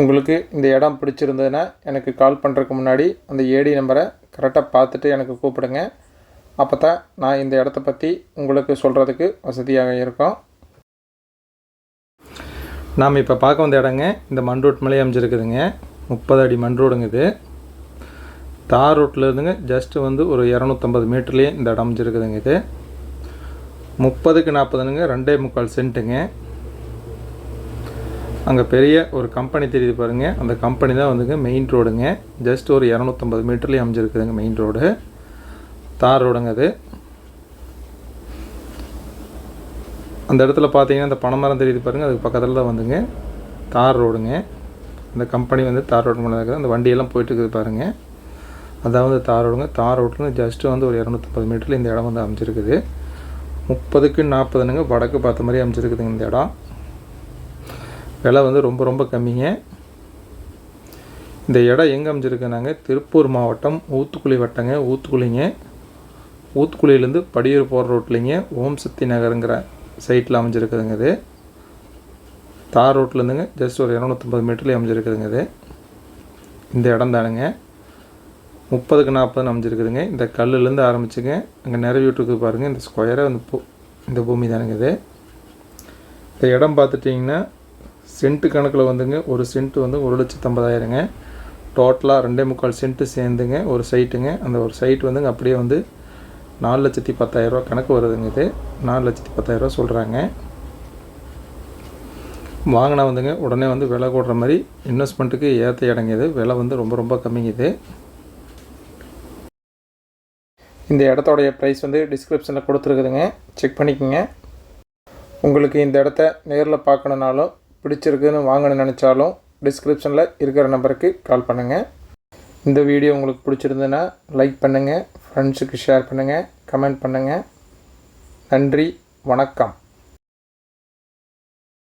உங்களுக்கு இந்த இடம் பிடிச்சிருந்ததுன்னா எனக்கு கால் பண்ணுறதுக்கு முன்னாடி அந்த ஏடி நம்பரை கரெக்டாக பார்த்துட்டு எனக்கு கூப்பிடுங்க. அப்போ தான் நான் இந்த இடத்த பற்றி உங்களுக்கு சொல்கிறதுக்கு வசதியாக இருக்கும். நாம் இப்போ பார்க்க வந்த இடங்க இந்த மண் ரோட் மேலே அமைஞ்சிருக்குதுங்க. முப்பது அடி மண் ரோடுங்க இது. தார் ரோட்டில் இருந்துங்க ஜஸ்ட்டு வந்து ஒரு இரநூத்தம்பது மீட்டர்லேயே இந்த இடம் அமைஞ்சிருக்குதுங்க இது. முப்பதுக்கு நாற்பதுனுங்க ரெண்டே முக்கால் சென்ட்டுங்க அங்கே பெரிய ஒரு கம்பெனி தெரியுது பாருங்கள் அந்த கம்பெனி தான் வந்துங்க மெயின் ரோடுங்க ஜஸ்ட் ஒரு இரநூத்தம்பது மீட்டர்லேயே அமைஞ்சிருக்குதுங்க மெயின் ரோடு தார் ரோடுங்க அது. அந்த இடத்துல பார்த்தீங்கன்னா அந்த பனைமரம் தெரியுது பாருங்கள் அதுக்கு பக்கத்தில் தான் வந்துங்க தார் ரோடுங்க அந்த கம்பெனி வந்து தார் ரோடு மூலம் இருக்குது. அந்த வண்டியெல்லாம் போயிட்டு இருக்குது பாருங்கள் அதாவது தார் ரோடுங்க தார் ரோட்லேருந்து ஜஸ்ட்டு வந்து ஒரு இரநூத்தம்பது மீட்டரில் இந்த இடம் வந்து அமைஞ்சிருக்குது. முப்பதுக்கு நாற்பதுனுங்க வடக்கு பார்த்த மாதிரி அமைஞ்சிருக்குதுங்க இந்த இடம். விலை வந்து ரொம்ப ரொம்ப கம்மிங்க. இந்த இடம் எங்கே அமைஞ்சிருக்குனாங்க? திருப்பூர் மாவட்டம் ஊத்துக்குழி வட்டங்க ஊத்துக்குழிங்க. ஊத்துக்குழியிலேருந்து படியூர் போகிற ரோட்லிங்க ஓம் சக்தி நகருங்கிற சைட்டில் அமைஞ்சிருக்குதுங்க இது. தார் ரோட்லேருந்துங்க ஜஸ்ட் ஒரு இரநூத்தம்பது மீட்டர்லேயே அமைஞ்சிருக்குதுங்க இது. இந்த இடம் தானுங்க. முப்பதுக்கு நாற்பதுன்னு அமைஞ்சிருக்குதுங்க. இந்த கல்லுலேருந்து ஆரம்பிச்சுங்க. அங்கே நிறைவேற்றுக்கு பாருங்கள் இந்த ஸ்கொயராக இந்த பூ இந்த பூமி தானுங்க இது. இந்த இடம் பார்த்துட்டிங்கன்னா சென்ட்டு கணக்கில் வந்துங்க ஒரு சென்ட் வந்து ஒரு லட்சத்து ஐம்பதாயிரங்க. டோட்டலாக ரெண்டே முக்கால் சென்ட்டு சேர்ந்துங்க ஒரு சைட்டுங்க. அந்த ஒரு சைட் வந்துங்க அப்படியே வந்து நாலு லட்சத்தி பத்தாயிரரூவா கணக்கு வருதுங்க இது. நாலு லட்சத்தி பத்தாயிரரூவா சொல்கிறாங்க வாங்கினா வந்துங்க உடனே வந்து விலை கூடுற மாதிரி இன்வெஸ்ட்மெண்ட்டுக்கு ஏற்ற இடங்குது விலை வந்து ரொம்ப ரொம்ப கம்மிங்குது இந்த இடத்தோடைய ப்ரைஸ் வந்து டிஸ்கிரிப்ஷனில் கொடுத்துருக்குதுங்க. செக் பண்ணிக்கோங்க. உங்களுக்கு இந்த இடத்த நேரில் பார்க்கணுன்னாலும் பிடிச்சிருக்குன்னு வாங்கணும்னு நினச்சாலும் டிஸ்கிரிப்ஷனில் இருக்கிற நம்பருக்கு கால் பண்ணுங்கள் இந்த வீடியோ உங்களுக்கு பிடிச்சிருந்ததுன்னா லைக் பண்ணுங்கள் ஃப்ரெண்ட்ஸுக்கு ஷேர் பண்ணுங்கள் கமெண்ட் பண்ணுங்கள் நன்றி வணக்கம்.